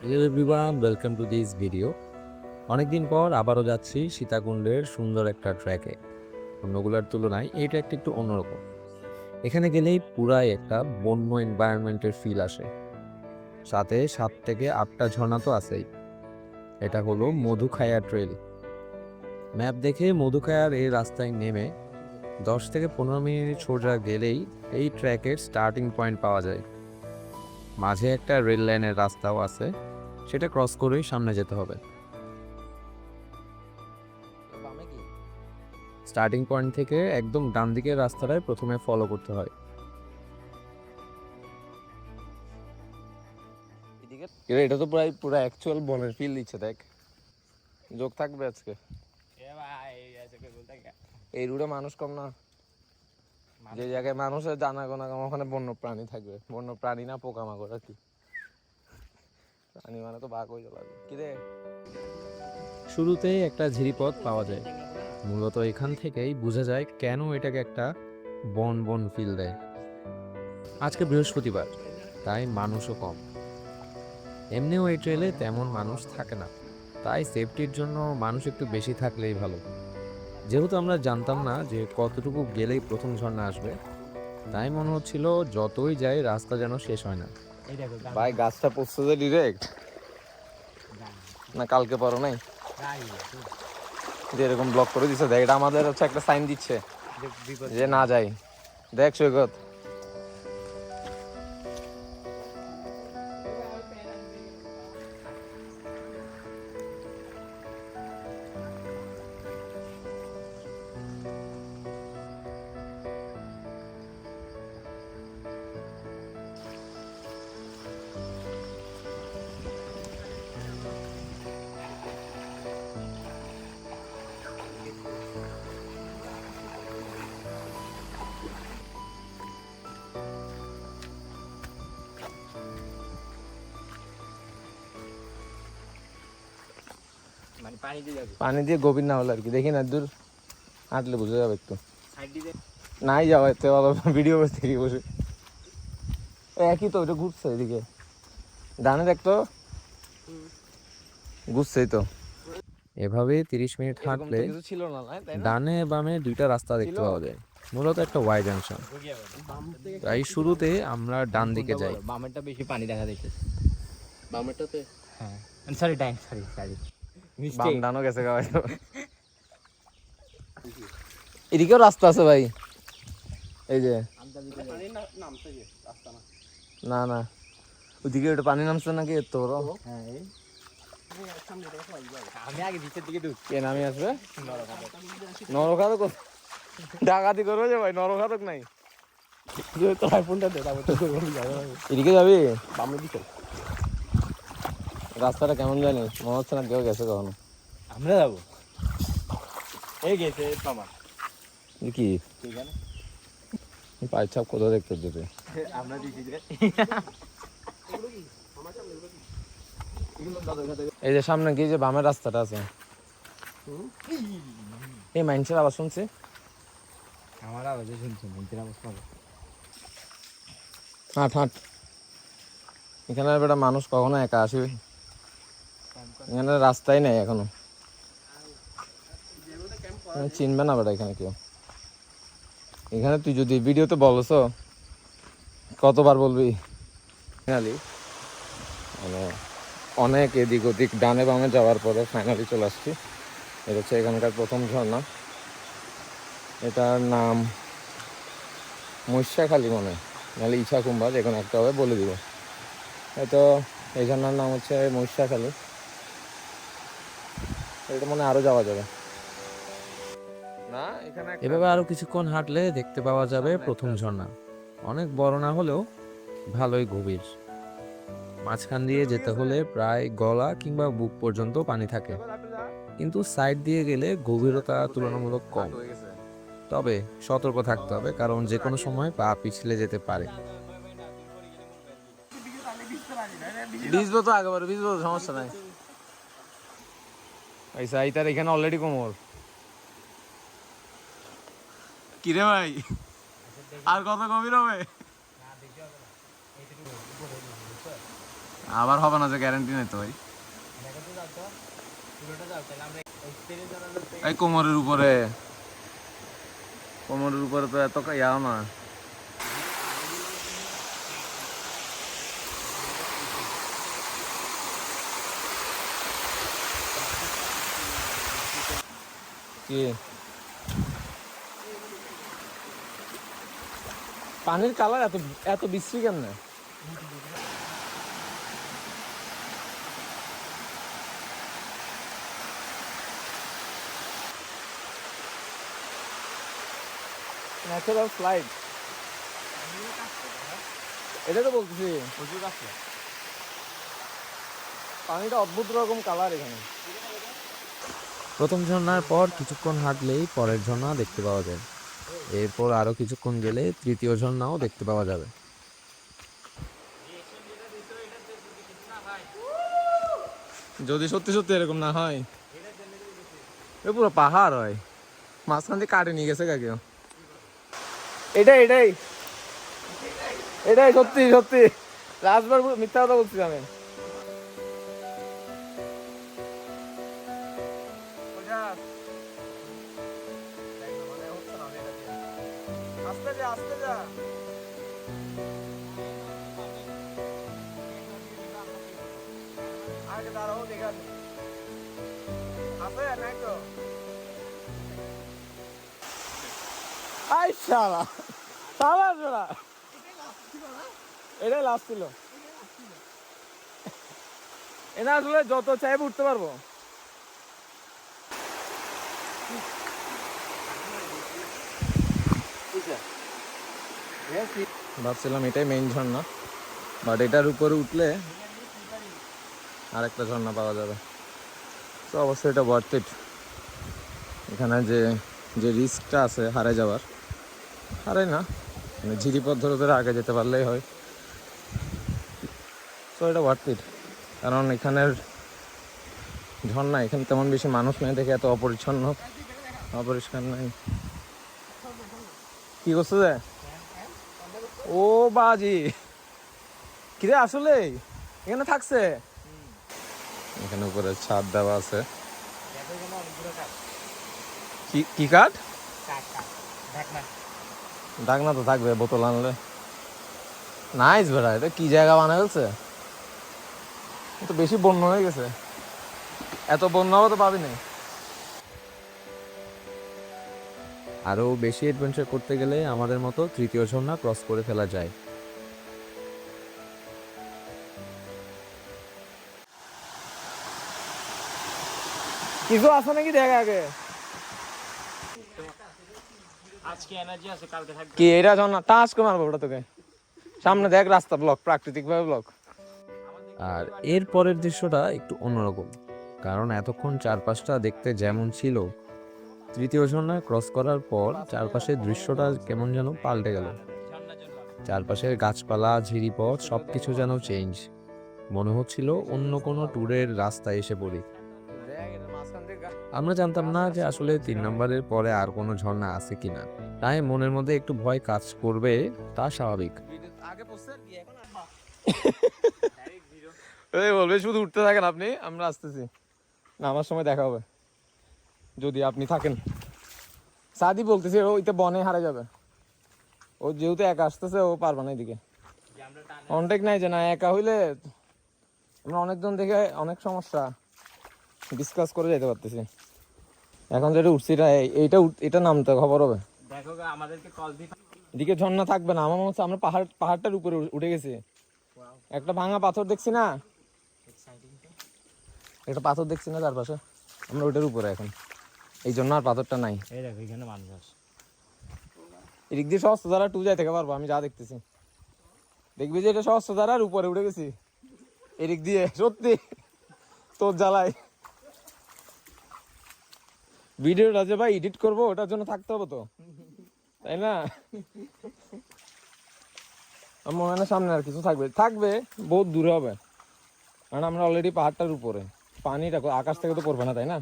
Hello everyone welcome to this video অনেকদিন পর আবারও যাচ্ছি সীতাকুণ্ডের সুন্দর একটা ট্র্যাকে অন্যগুলোর তুলনায় এই ট্র্যাকটা একটু অন্যরকম। এখানে গেলেই পুরাই একটা বন্য এনভায়রনমেন্টের ফিল আসে। সাথে সাত থেকে আটটা ঝর্ণা তো আছেই। এটা হলো মধুখায়া ট্রেল ম্যাপ দেখে মধুখায়ার এই রাস্তায় নেমে দশ থেকে পনেরো মিনিট সোজা গেলেই এই ট্র্যাকের স্টার্টিং পয়েন্ট পাওয়া যায়। মাঝে একটা রেল লাইনের রাস্তাও আছে। সেটা ক্রস করেই সামনে যেতে হবে। স্টার্টিং পয়েন্ট থেকে একদম ডান দিকের রাস্তাটায় প্রথমে ফলো করতে হয়। এটা তো প্রায় পুরো অ্যাকচুয়াল বনের ফিল দিচ্ছে দেখ। যোগ থাকবে আজকে। এই রুটে মানুষ কম না। যে জায়গায় মানুষের জানা গোনা কম ওখানে বন্য প্রাণী থাকবে। বন্য প্রাণী না পোকামাকড় আর কি প্রাণী মানে তো বাঘ হয়ে যাবে কি রে শুরুতেই একটা ঝিরিপথ পাওয়া যায়। মূলত এখান থেকেই বোঝা যায় কেন এটাকে একটা বন বন ফিল দেয়। আজকে বৃহস্পতিবার তাই মানুষও কম। এমনিও এই ট্রেলে তেমন মানুষ থাকে না। তাই সেফটির জন্য মানুষ একটু বেশি থাকলেই ভালো। যেহেতু আমরা জানতাম না যে কতটুকু গেলেই প্রথম ঝর্ণা আসবে তাই মনে হচ্ছিল যতই যাই রাস্তা যেন শেষ হয় না। ভাই গাছটা পড়ছে ডিরেক্ট না কালকে পরো নাই? যে এরকম ব্লক করে দিছে দেখ এটা আমাদের হচ্ছে একটা সাইন দিচ্ছে। যে না যাই। দেখ সৈকত। পানি দিয়ে গভীর না হলে আর কি। দেখি না দূর হাঁটলে বুঝে যাবে একটু। নাই যাওয়া এতে ভালো ভিডিও বসে দেখি বসে। একই তো ওটা ঘুরছে এদিকে। ডানে দেখতো ঘুরছেই তো। এভাবে তিরিশ মিনিট হাঁটলে কিছু ছিল না না, তাই না? ডানে বামে দুইটা রাস্তা দেখতে পাওয়া যায়। মূলত একটা ওয়াই জাংশন তাই শুরুতে আমরা ডান দিকে যাই। বামেরটা বেশি পানি দেখা যাইতেছে। বামেরটাতে? হ্যাঁ। সরি ডাইন সরি সরি বাম গেছে এদিকেও রাস্তা আছে ভাই। এই যে। না না। ওদিকে ওটা পানি নামছে নাকি? তোর হ্যাঁ আমি আগে নিচের দিকে ঢুক কে নামি আসবে নরখাতক ডাকাতি করবে যে ভাই নরখাতক নাই। তোর আইফোনটা দে তারপর এদিকে যাবি? বামের দিকে। রাস্তাটা কেমন জানি মনে হচ্ছে না কেউ গেছে কখনো। আমরা যাব? এই গেছে মামা। কি? পায়ের ছাপ কোথাও দেখতে আমরা দিছি এই যে সামনে কি যে বামের রাস্তাটা আছে। এই মাইন্সের আবার শুনছি? আমার আওয়াজে শুনছি মন্দির অবস্থা হাঁট হাঁট। এখানে বেটা মানুষ কখনো একা আসবে? এখানে রাস্তাই নেই এখনও। চিনবে না বেটা এখানে কেউ। এখানে তুই যদি ভিডিওতে বলছ কতবার বলবি? ফাইনালি মানে অনেক এদিক ওদিক, ডানে বামে যাওয়ার পরে ফাইনালি চলে আসছি। এটা হচ্ছে এখানকার প্রথম ঝর্ণা। এটার নাম মৎস্যাখালী মনে হয়। নাহলে ইচ্ছা কুম্ভা যে একটা হবে বলে দিব। হয়তো এই ঝর্ণার নাম হচ্ছে মহিষাখালী। এটা মনে হয় আরও যাওয়া যাবে। না এভাবে আরও কিছুক্ষণ হাঁটলে দেখতে পাওয়া যাবে প্রথম ঝর্ণা। অনেক বড় না হলেও ভালোই গভীর। মাঝখান দিয়ে যেতে হলে প্রায় গলা কিংবা বুক পর্যন্ত পানি থাকে। কিন্তু সাইড দিয়ে গেলে গভীরতা তুলনামূলক কম। তবে সতর্ক থাকতে হবে কারণ যে কোনো সময় পা পিছলে যেতে পারে। ভিজবো তো আগেবার ভিজবো সমস্যা নাই। এই সাইটার এখানে অলরেডি কোমর। কিরে ভাই? আর কত গভীর হবে আবার হবে না যে গ্যারান্টি নেই তো ভাই। এই কোমরের উপরে। কোমরের উপরে তো এত ইয়াও না। কি? পানির কালার এত এত বিশ্রী কেমনে? ন্যাচারাল স্লাইড এটা তো বলতেছি। প্রচুর পানিটা অদ্ভুত রকম কালার এখানে। প্রথম ঝর্ণার পর কিছুক্ষণ হাঁটলেই পরের ঝর্ণা দেখতে পাওয়া যায়। এরপর আরও কিছুক্ষণ গেলে তৃতীয় ঝর্ণাও দেখতে পাওয়া যাবে। যদি সত্যি সত্যি এরকম না হয়। এ পুরো পাহাড় হয়। মাঝখান দিয়ে কাটে নিয়ে গেছে কাকেও। এটাই এটাই। এটাই সত্যি সত্যি। লাস্টবার মিথ্যা কথা বলছি আমি। আই শালা। শালা এটাই লাস্ট ছিল। এটা আসলে যত চাইবে উঠতে পারব। ভাবছিলাম এটাই মেইন ঝর্ণা বাট এটার উপরে উঠলে আরেকটা ঝর্ণা পাওয়া যাবে। তো অবশ্যই এটা ওয়ার্থ ইট এখানে যে যে রিস্কটা আছে হারে যাওয়ার। হারে না মানে ঝিরিপথ ধরে ধরে আগে যেতে পারলেই হয়। তো এটা ওয়ার্থ ইট কারণ এখানের ঝর্ণা এখানে তেমন বেশি মানুষ নেই দেখে এত অপরিচ্ছন্ন। অপরিষ্কার নাই। কি করছে যে? ও বাজি। কিরে আসলে? এখানে থাকছে? এখানে উপরে ছাদ দেওয়া আছে। কি কি কাঠ? ডাকনা তো থাকবে বোতল আনলে। নাইস বেড়া এটা কি জায়গা বানা ফেলছে? তো বেশি বন্য হয়ে গেছে। এত বন্য হবে তো পাবি না আরও বেশি অ্যাডভেঞ্চার করতে গেলে আমাদের মতো তৃতীয় ঝর্ণা ক্রস করে ফেলা যায়। কিছু আছে নাকি দেখ আগে আজকে এনার্জি আছে কালকে থাকবে কি এটা যখন না টাচ করে মারবো ওটা তোকে? সামনে দেখ রাস্তা ব্লক প্রাকৃতিক ভাবে ব্লক আর এর পরের দৃশ্যটা একটু অন্যরকম। কারণ এতক্ষণ চারপাশটা দেখতে যেমন ছিল তৃতীয় ঝর্ণা ক্রস করার পর চারপাশের দৃশ্যটা কেমন যেন পাল্টে গেল। চারপাশের গাছপালা ঝিরিপথ সব কিছু যেন চেঞ্জ মনে হচ্ছিল অন্য কোনো ট্যুরের রাস্তায় এসে পড়ি। আমরা জানতাম না যে আসলে তিন নম্বরের পরে আর কোনো ঝর্ণা আছে কিনা। তাই মনের মধ্যে একটু ভয় কাজ করবে, তা স্বাভাবিক। এই বলবে, শুধু উঠতে থাকেন আপনি, আমরা আসতেছি। নামার সময় দেখা হবে। যদি আপনি থাকেন। সাদি বলতেছে ওইতে বনে হারা যাবে। ও যেহেতু একা আসতেছে, ও পারবে না এদিকে। কন্টেক্ট নাই যে, না, একা হইলে আমরা অনেকজন দেখে অনেক সমস্যা ডিসকাস করে যেতে পারতেছি। এখন যেটা উঠছি, এটা এইটা এটা নামতে খবর হবে। দেখো আমাদেরকে কল দিতে এদিকে ঝর্ণা থাকবে না আমার মনে হচ্ছে আমরা পাহাড় পাহাড়টার উপরে উঠে- গেছি। একটা ভাঙা পাথর দেখছি না? একটা পাথর দেখছি না চারপাশে? আমরা ওইটার উপরে এখন। এই জন্য আর পাথরটা নাই। এই দেখো এখানে মানুষ আছে। এদিক দিয়ে সহস্ত দ্বারা টু যাই থেকে পারব আমি যা দেখতেছি। দেখবি যে এটা সহস্ত দ্বারার উপরে উঠে গেছি। এদিক দিয়ে সত্যি তোর জ্বালায়। ভিডিওটা যে ভাই এডিট করব ওটার জন্য থাকতে হবে তো। তাই না? আমার মনে সামনে আর কিছু থাকবে। থাকবে বহুত দূরে হবে। কারণ আমরা অলরেডি পাহাড়টার উপরে। পানিটা আকাশ থেকে তো পড়বে না তাই না?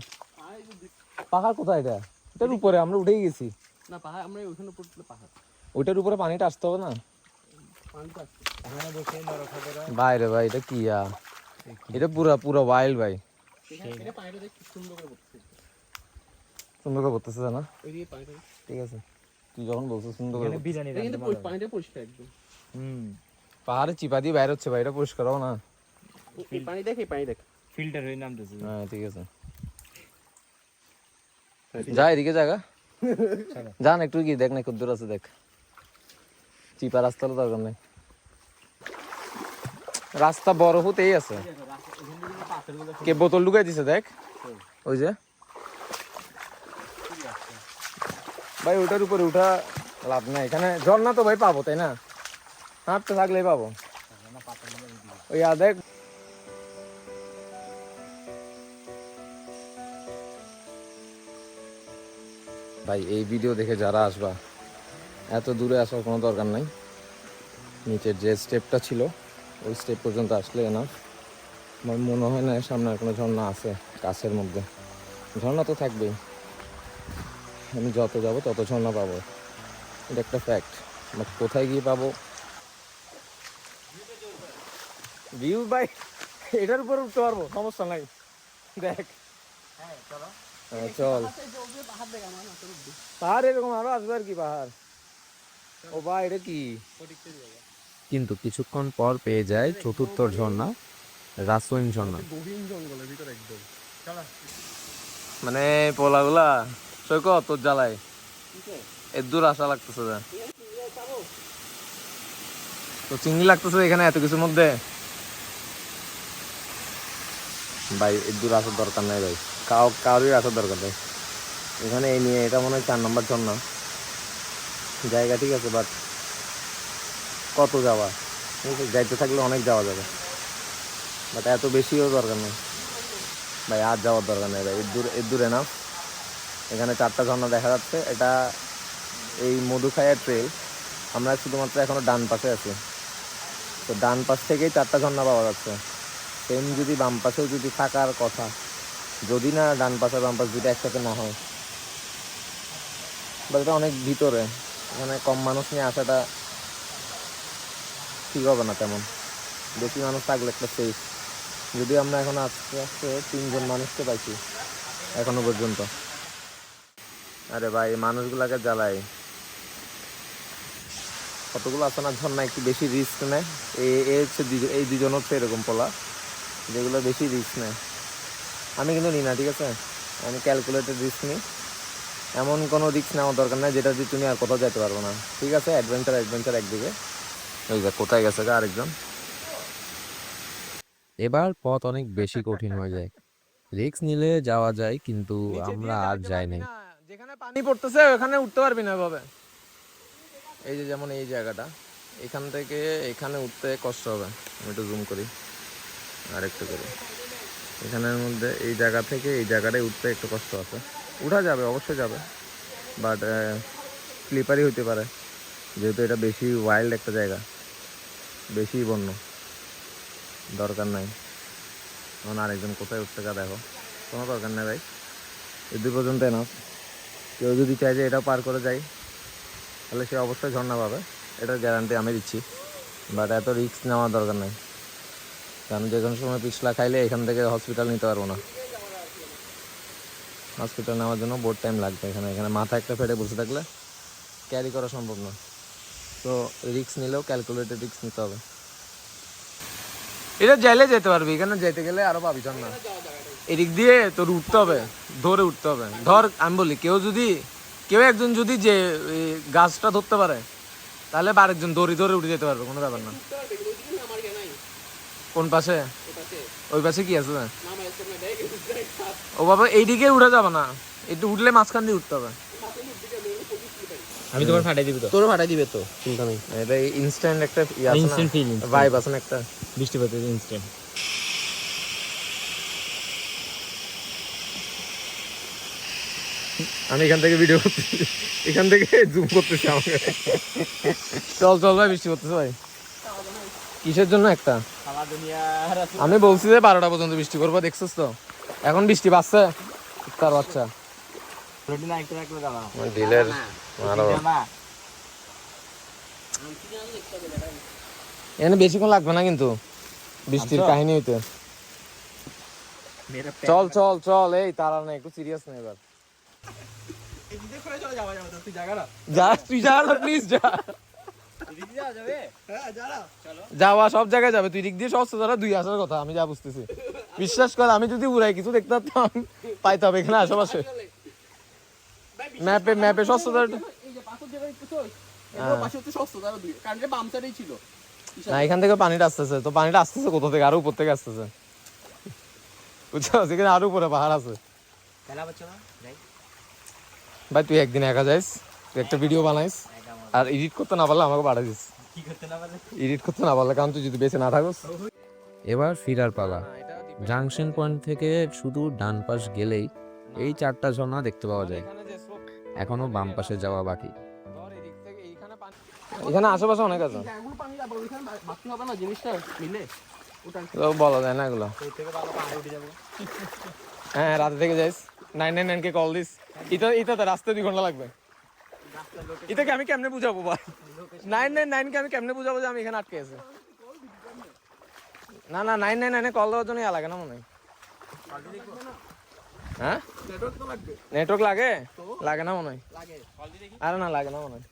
পাহাড় কোথায় এটা? এটার উপরে আমরা উঠেই গেছি। না পাহাড় আমরা পড়লে পাহাড়। ওইটার উপরে পানিটা আসতে হবে না? নরখাদেরা বাইরে ভাই এটা কি এটা পুরা পুরা ওয়াইল্ড ভাই। সুন্দর করে করতেছে না ঠিক আছে। তুই যখন বলছিস সুন্দর করে এখানে বিরিয়ানি রান্না ভালো হয়। পরিষ্কার একদম। হুম। পাহাড়ে চিপা দিয়ে বাইরে হচ্ছে ভাই এটা পরিষ্কার হোক না? এই পানি দেখ এই পানি দেখ। ফিল্টার হয়ে নামতেছে। হ্যাঁ ঠিক আছে। যা এদিকে জায়গা যান একটু গিয়ে দেখ না কত দূর আছে দেখ। চিপা রাস্তা হলো দরকার নেই। রাস্তা বড় হতেই আছে। কে বোতল ঢুকাই দিছে দেখ। ওই যে। ভাই, ওটার উপরে উঠা লাভ নাই। এখানে ঝর্ণা তো ভাই পাবো, তাই না? হাঁটতে থাকলেই পাবো। ওই আ, দেখ। ভাই, এই ভিডিও দেখে যারা আসবা, এত দূরে আসার কোনো দরকার নাই। নিচের যে স্টেপটা ছিল, ওই স্টেপ পর্যন্ত আসলে না আমার মনে হয় না সামনে আর কোনো ঝর্ণা আছে কাছের মধ্যে। ঝর্ণা তো থাকবেই। আমি যত যাব তত ঝর্ণা পাবো। এটা একটা ফ্যাক্ট বাট কোথায় গিয়ে পাবো? ভিউ বাই এটার উপর উঠতে পারব সমস্যা নাই। দেখ। হ্যাঁ, চল। পাহাড় এরকম আরও আসবে আর কি পাহাড়। ও ভাই এটা কি? কিন্তু কিছুক্ষণ পর পেয়ে যায় চতুর্থ ঝর্ণা রাসোইন ঝর্ণা। মানে পোলাগুলা সৈক তোর জ্বালায়। এর দূর আসা লাগতেছে তো চিংড়ি লাগতেছে এখানে এত কিছুর মধ্যে? ভাই এর দূর আসার দরকার নাই ভাই। কাউ কারোরই আসার দরকার নেই। এখানে এই নিয়ে এটা মনে হয় চার নম্বর ঝর্ণা। জায়গা ঠিক আছে বাট কত যাওয়া? ঠিক আছে, যাইতে থাকলে অনেক যাওয়া যাবে। বাট এত বেশিও দরকার নেই। ভাই আর যাওয়ার দরকার নেই ভাই। এর দূর এর দূরে না। এখানে চারটা ঝর্ণা দেখা যাচ্ছে। এটা এই মধুখায়া ট্রেল আমরা শুধুমাত্র এখনও ডান পাশে আছি। তো ডান পাশ থেকেই চারটা ঝর্ণা পাওয়া যাচ্ছে। সেম যদি বাম পাশেও যদি থাকার কথা, যদি না ডান পাশে বাম পাশ দুটো একসাথে না হয়। বা এটা অনেক ভিতরে। এখানে কম মানুষ নিয়ে আসাটা ঠিক হবে না তেমন। বেশি মানুষ থাকলে একটা সেফ যদি আমরা এখন আস্তে আস্তে তিনজন মানুষকে পাইছি, এখনও পর্যন্ত। আরে ভাই মানুষগুলাকে জ্বালাই। কতগুলো আছে না ঝর্ণা একটু বেশি রিস্ক নেয় এই এই হচ্ছে এই দুজন হচ্ছে এরকম পোলা যেগুলো বেশি রিস্ক নেয় আমি কিন্তু নিই না ঠিক আছে? আমি ক্যালকুলেটেড রিস্ক নিই। এমন কোনো রিস্ক নেওয়ার দরকার নেই যেটা দিয়ে তুমি আর কোথাও যেতে পারব না। ঠিক আছে? অ্যাডভেঞ্চার অ্যাডভেঞ্চার একদিকে। ওই যে কোথায় গেছে গা আরেকজন? এবার পথ অনেক বেশি কঠিন হয়ে যায়। রিস্ক নিলে যাওয়া যায় কিন্তু আমরা আর যাই নাই। যেখানে পানি পড়তেছে, ওখানে উঠতে পারবি না এভাবে। এই যে যেমন এই জায়গাটা, এখান থেকে এখানে উঠতে কষ্ট হবে। আমি একটু জুম করি আর একটু করি। এখানের মধ্যে এই জায়গা থেকে এই জায়গাটায় উঠতে একটু কষ্ট আছে। উঠা যাবে, অবশ্যই যাবে। বাট স্লিপারই হতে পারে। যেহেতু এটা বেশি ওয়াইল্ড একটা জায়গা, বেশি বন্য। দরকার নাই। এখন আরেকজন কোথায় উঠতে গা দেখো। কোনো দরকার নেই ভাই। এই দুই পর্যন্ত না কেউ যদি চায় যে এটা পার করে যায় তাহলে সে অবশ্যই ঝর্ণা পাবে। এটার গ্যারান্টি আমি দিচ্ছি। বাট এত রিস্ক নেওয়ার দরকার নেই। কারণ যে কোনো সময় পিছলা খাইলে এখান থেকে হসপিটাল নিতে পারব না। হসপিটাল নেওয়ার জন্য বোর্ড টাইম লাগবে এখানে। এখানে মাথা একটা ফেটে বসে থাকলে ক্যারি করা সম্ভব না। তো রিস্ক নিলেও ক্যালকুলেটেড রিস্ক নিতে হবে। এটা জেলে যেতে পারবি, এখানে যেতে গেলে আরও পাবি না। এদিক দিয়ে তোর উঠতে হবে, ধরে উঠতে হবে। ধর, আমি বলি, কেউ যদি, কেউ একজন যদি যে গাছটা ধরতে পারে, তাহলে আরেকজন দড়ি ধরে উঠে যেতে পারবে, কোনো ব্যাপার না। কোন পাশে? ওই পাশে কি আছে? ও বাবা, এইদিকে উঠে যাবে না, একটু উঠলে মাঝখান দিয়ে উঠতে হবে। আমি তোমার ফাটাই দিবি তো। তোর ফাটাই দিবে তো চিন্তা নেই। এটা ইনস্ট্যান্ট একটা ইনস্ট্যান্ট ফিল ভাইব আছে না একটা? বৃষ্টিপাতের ইনস্ট্যান্ট আমি এখান থেকে ভিডিও করতেছি। এখান থেকে জুম করতেছি আমাকে। চল চল ভাই বৃষ্টি করতেছে ভাই। কিসের জন্য একটা? আমি বলছি যে বারোটা পর্যন্ত বৃষ্টি করব দেখছিস তো? এখন বৃষ্টি বাড়ছে তার বাচ্চা রুটিন একটু একটু দাও ডিলের না এখানে বেশিক্ষণ লাগবে না কিন্তু? বৃষ্টির আচ্ছা। কাহিনী হইতে। চল চল চল এই তারা না একটু সিরিয়াস না এবার। যা তুই যা না প্লিজ যা। যাওয়া সব জায়গায় যাবে তুই দিক দিয়ে দুই আসার কথা আমি যা বুঝতেছি। বিশ্বাস কর আমি যদি উড়াই কিছু দেখতে পারতাম পাইতে হবে এখানে আশেপাশে। ম্যাপে ম্যাপে সস্তা দাদা এই যে পাথর হ্যাঁ। যে ছিল। না এখান থেকে পানিটা আসতেছে। তো পানিটা আসতেছে কোথা থেকে? আরও উপর থেকে আসতেছে। বুঝছ সেখানে আরও উপরে পাহাড় আছে। ভাই তুই একদিন একা যাইস তুই একটা ভিডিও বানাইস আর এডিট করতে না পারলে আমাকে পাঠা দিস। এডিট করতে না পারলে কারণ তুই যদি বেঁচে না থাকস। এবার ফিরার পালা। জাংশন পয়েন্ট থেকে শুধু ডান পাশ গেলেই এই চারটা ঝর্ণা দেখতে পাওয়া যায়। এখনও বাম পাশে যাওয়া বাকি। এখানে আশেপাশে অনেক আছে। বলা যায় না এগুলো। হ্যাঁ রাতে থেকে যাইস। নাইন নাইন নাইন কে কল দিস। ইটা ইটাতে রাস্তায় দুই ঘণ্টা লাগবে। এটাকে আমি কেমনে বুঝাবো ভাই নাইন নাইন নাইন কে আমি কেমনে বুঝাবো যে আমি এখানে আটকে আছি? না না, নাইন নাইন নাইনে কল দেওয়ার জন্য লাগে না মনে হয়। হ্যাঁ? নেটওয়ার্ক লাগে। লাগে না মনে হয়? আরে না, লাগে না মনে হয়।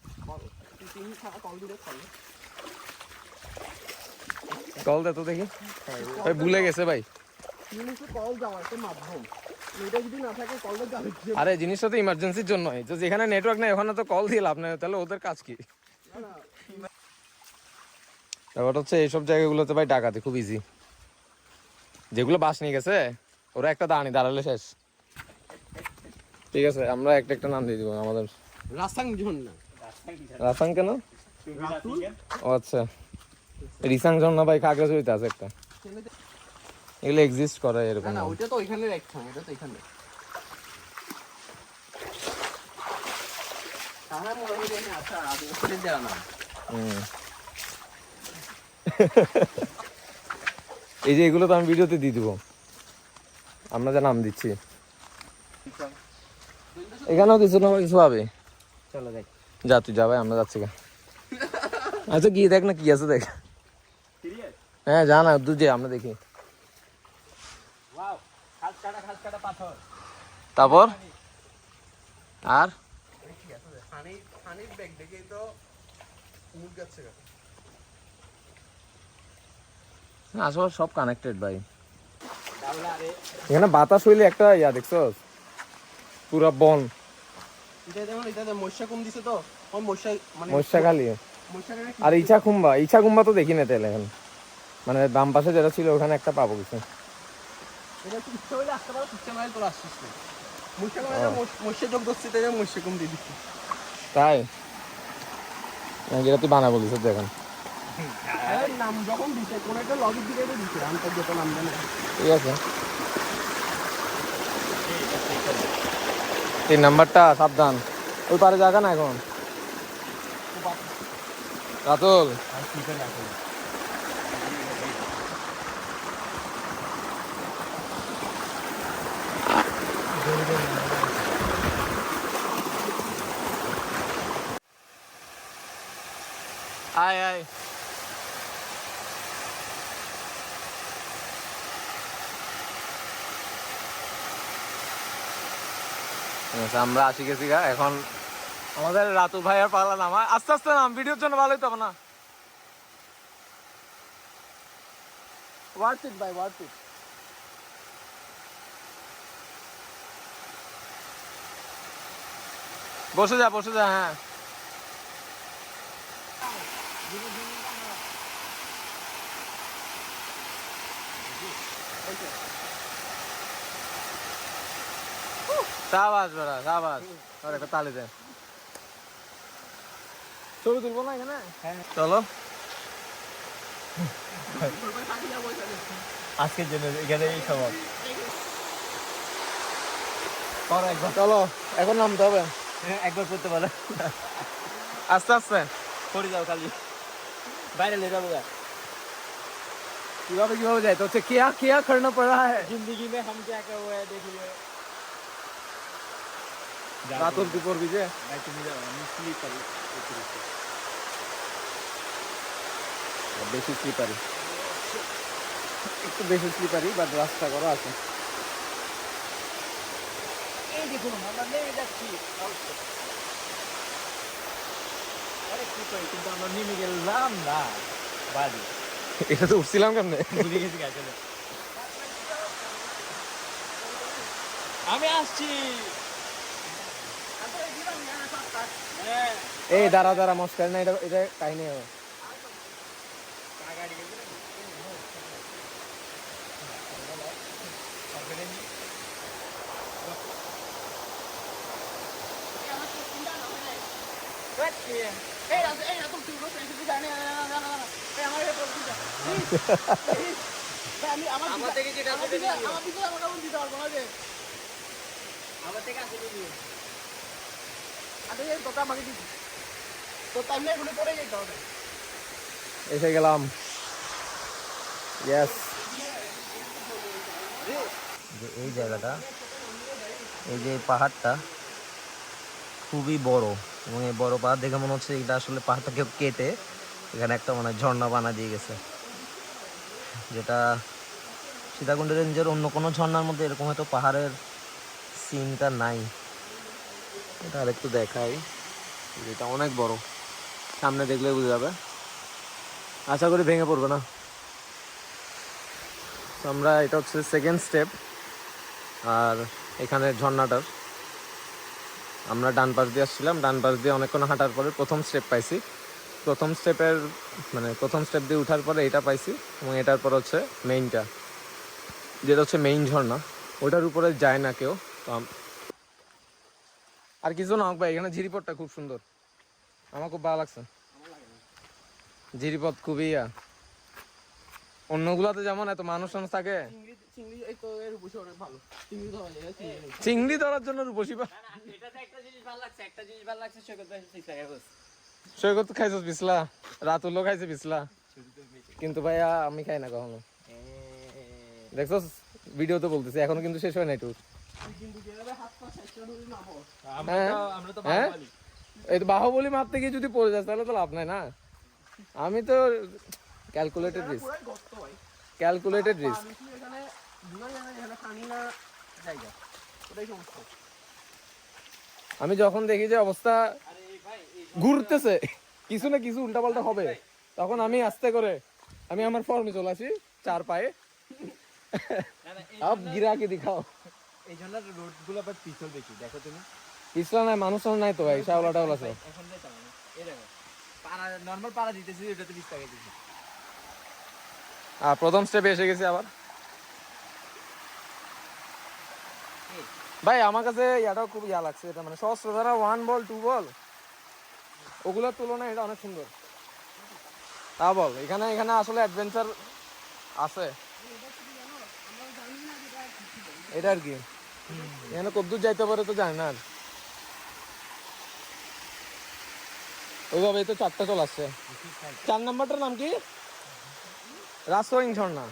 কল দে তো দেখি। ভাই ভুলে গেছে ভাই। আরে জিনিসটা তো ইমার্জেন্সির জন্য। যেখানে নেটওয়ার্ক নেই, ওখানে তো কল দিয়ে লাভ নেই। তাহলে ওদের কাজ কি? ব্যাপারটা হচ্ছে, এইসব জায়গাগুলোতে ভাই ডাকাতি খুব ইজি যেগুলো বাস নিয়ে গেছে, ওরা একটা দাঁড়িয়ে দাঁড়ালে শেষ। ঠিক আছে আমরা একটা একটা নাম দিয়ে দিব আমাদের। রাস্তাং ঝোন না। রাসাং কেন? ও আচ্ছা। রিসাং ঝর্ণা ভাই খাগড়াছড়িতে আছে একটা। এগুলো এক্সিস্ট করে এরকম। না ওইটা তো ওইখানে রাখতাম এটা তো এখানে। আচ্ছা। এই যে এগুলো তো আমি ভিডিওতে দিয়ে দিব। আমরা যা নাম দিচ্ছি। এখানেও কিছু না কিছু হবে চলো যাই। যা তুই যা ভাই আমরা যাচ্ছি। আচ্ছা গিয়ে দেখ না কি আছে দেখ। হ্যাঁ যা না তুই যে আমরা দেখি। তারপর? আর? আসলে সব কানেক্টেড ভাই। এখানে বাতাস হইলে একটা ইয়া দেখছ পুরা বন। এটা এটা মানে আর ইচ্ছা কুম্বা ইচ্ছা কুম্বা তো দেখি না তাহলে এখন। মানে বাম পাশে যেটা ছিল ওখানে একটা পাবো কিছু। এটা তাই দিচ্ছি তাই না, যেটা তুই? বানা বলিস দেখেন। ঠিক আছে। তিন নাম্বারটা সাবধান ওই পারে জায়গা না এখন রাতুল আর কি করে রাখো আয় আয় আচ্ছা, আমরা আসি গেছি গা এখন আমাদের রাতুল ভাই আর পাগলা নামা আস্তে আস্তে নাম ভিডিওর জন্য ভালোই তো না। বসে যা বসে যা হ্যাঁ। সাবাস বড়া সাবাস। দেন ছবি না এখানে? হ্যাঁ। চলো। এখানে এই খবর একবার। চলো এখন নামতে হবে। হ্যাঁ, একবার করতে পারো। আস্তে আস্তে। পড়ে যাও খালি। বাইরে লে যাব। কীভাবে কীভাবে যায় তো কেয়া কেয়া খড়না পড়া হ্যাঁ? জিন্দগি মে হাম ক্যা হুয়া দেখ পড়বি যে? বেশি স্লিপারি একটু বেশি স্লিপারি বাট রাস্তা করা আছে। এই দেখুন আমরা নেমে যাচ্ছি আরে কি করি কিন্তু আমরা নেমে গেলাম না বাড়ি এটা তো উঠছিলাম কেমনে? ভুলে গেছি আসলে আমি আসছি হ্যাঁ এই দাঁড়া দাঁড়া মস্কার না এটা এটা কাহিনী হবে আমার থেকে। আমার থেকে দিও। এসে গেলাম। ইয়েস যে এই জায়গাটা এই যে পাহাড়টা খুবই বড়। এবং এই বড় পাহাড় দেখে মনে হচ্ছে এটা আসলে পাহাড়টা কেউ কেটে এখানে একটা মানে ঝর্ণা বানা দিয়ে গেছে। যেটা সীতাকুণ্ড রেঞ্জের অন্য কোনো ঝর্ণার মধ্যে এরকম হয়তো পাহাড়ের সিনটা নাই। এটা আরেকটু দেখাই। এটা অনেক বড়। সামনে দেখলে বুঝে যাবে। আশা করি ভেঙে পড়বে না। তো আমরা, এটা হচ্ছে সেকেন্ড স্টেপ আর এখানে ঝর্ণাটার। আমরা ডান পাশ দিয়ে আসছিলাম। ডান পাশ দিয়ে অনেকক্ষণ হাঁটার পরে প্রথম স্টেপ পাইছি। প্রথম স্টেপের মানে প্রথম স্টেপ দিয়ে উঠার পরে এটা পাইছি। এবং এটার পর হচ্ছে মেইনটা যেটা হচ্ছে মেইন ঝর্ণা। ওটার উপরে যায় না কেউ। তো আর কিছু না ভাই, এখানে ঝিরিপথটা খুব সুন্দর। আমার খুব ভালো লাগছে। ঝিরিপথ খুবই ইয়া। অন্যগুলাতে যেমন এত মানুষ টানুষ থাকে। চিংড়ি ধরার জন্য রূপসী সৈকত খাইছিস বিসলা রাতুলও খাইছে বিসলা কিন্তু ভাইয়া, আমি খাই না কখনো। দেখছস ভিডিওতে বলতেছি, এখনও কিন্তু শেষ হয় নাই ট্যুর হ্যাঁ? হ্যাঁ? এই তো বাহুবলি মারতে গিয়ে যদি পড়ে যায় তাহলে তো লাভ নাই না। আমি তো ক্যালকুলেটেড রিস্ক ক্যালকুলেটেড রিস্ক আমি যখন দেখি যে অবস্থা ঘুরতেছে কিছু না কিছু উল্টাপাল্টা হবে। তখন আমি আস্তে করে আমি আমার ফর্মে চলে আসি চার পায়ে। আপ গিরা কে দিখাও। এই জন্য রোড আবার পিছল বেশি দেখো তুমি। পিছলা নাই মানুষ নাই তো ভাই শাওলা টাওলা এখন এই দেখো পাড়া নর্মাল পাড়া দিতেছি আর প্রথম স্টেপে এসে গেছি আবার। ভাই আমার কাছে ইয়াটাও খুব ইয়া লাগছে এটা মানে সহস্র ধারা ওয়ান বল টু বল। ওগুলোর তুলনায় এটা অনেক সুন্দর। তা বল এখানে এখানে আসলে অ্যাডভেঞ্চার আছে। এটা আর কি? এখানে কদ্দূর যাইতে পারে তো জানি না ওইভাবে তো চারটা চলে আসছে। চার নাম্বারটার নাম কি? রাসোয়িং ঝর্ণা।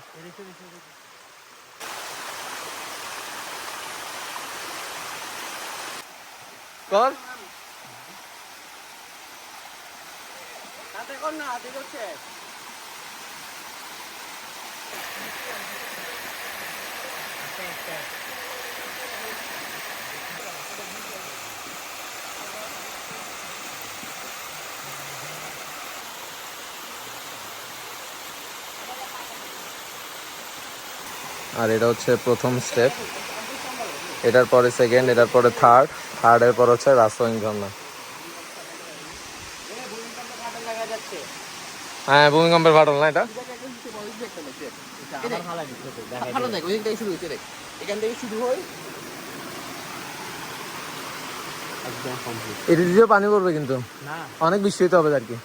কর। না হাতে আর এটা হচ্ছে প্রথম স্টেপ এটার পরে সেকেন্ড এটার পরে থার্ড থার্ডের পর হচ্ছে রাসোয়িং ঝর্ণা হ্যাঁ ভূমিকম্পের ফাটল না এটা? হয়। এটা দিয়েও পানি পড়বে কিন্তু। অনেক বৃষ্টি হতে হবে আর কি।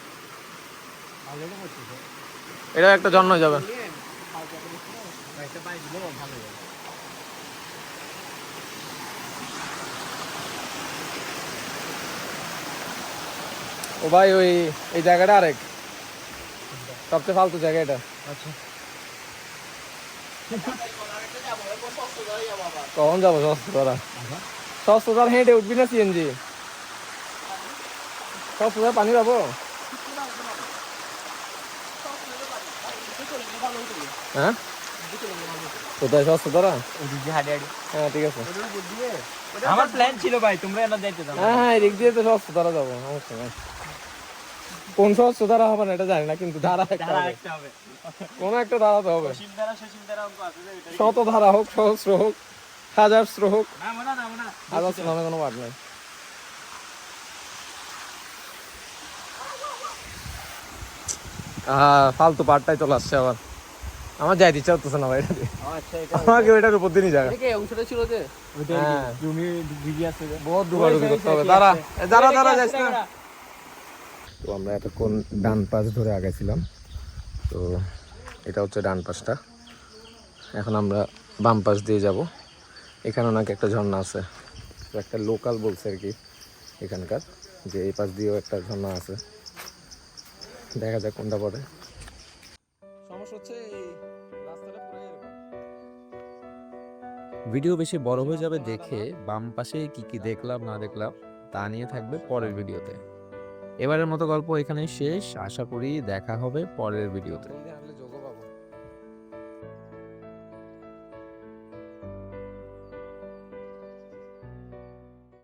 এটা একটা জন্ম হয়ে যাবে। ভালো ও ভাই ওই এই জায়গাটা আরেক। সবচেয়ে ফালতু জায়গা এটা। আচ্ছা। কখন যাব সস্তরা সস্তরার হেঁটে উঠবি না সিএনজি সস্তরার পানি পাবো? হ্যাঁ? কোথায় সস্তা তারা? ওদিক দিয়ে হাঁটি হাঁটি। হ্যাঁ ঠিক আছে। আমার প্ল্যান ছিল ভাই তোমরা এনা যাইতে দাও। হ্যাঁ হ্যাঁ এদিক দিয়ে তো সস্তা তারা যাব সমস্যা নাই। কোন সস্তা তারা হবে না এটা জানি না কিন্তু ধারা একটা হবে। কোনো একটা হবে। শত ধারা হোক সহস্র হোক হাজারস্র হোক। না মনে না মনে নামে কোনো বাদ নাই। ফালতু পাটটাই চলে আসছে আবার। আমার যাইতে ইচ্ছা হচ্ছে না ভাই এটা। আচ্ছা আমাকে ওইটার উপর দিনই যাবে। অংশটা ছিল যে হ্যাঁ। জমি দিদি আছে বহুত ডুবাডুবি করতে হবে। দাঁড়া দাঁড়া দাঁড়া না। তো আমরা এতক্ষণ ডান পাশ ধরে আগাইছিলাম। তো এটা হচ্ছে ডান পাশটা। এখন আমরা বাম পাশ দিয়ে যাব। এখানে নাকি একটা ঝর্ণা আছে। তো একটা লোকাল বলছে আর কি এখানকার যে এই পাশ দিয়েও একটা ঝর্ণা আছে। দেখা যাক কোনটা পড়ে। ভিডিও বেশি বড় হয়ে যাবে দেখে বাম পাশে কি কি দেখলাম, না দেখলাম, তা নিয়ে থাকবে পরের ভিডিওতে। এবারের মতো গল্প এখানে শেষ। আশা করি দেখা হবে পরের ভিডিওতে।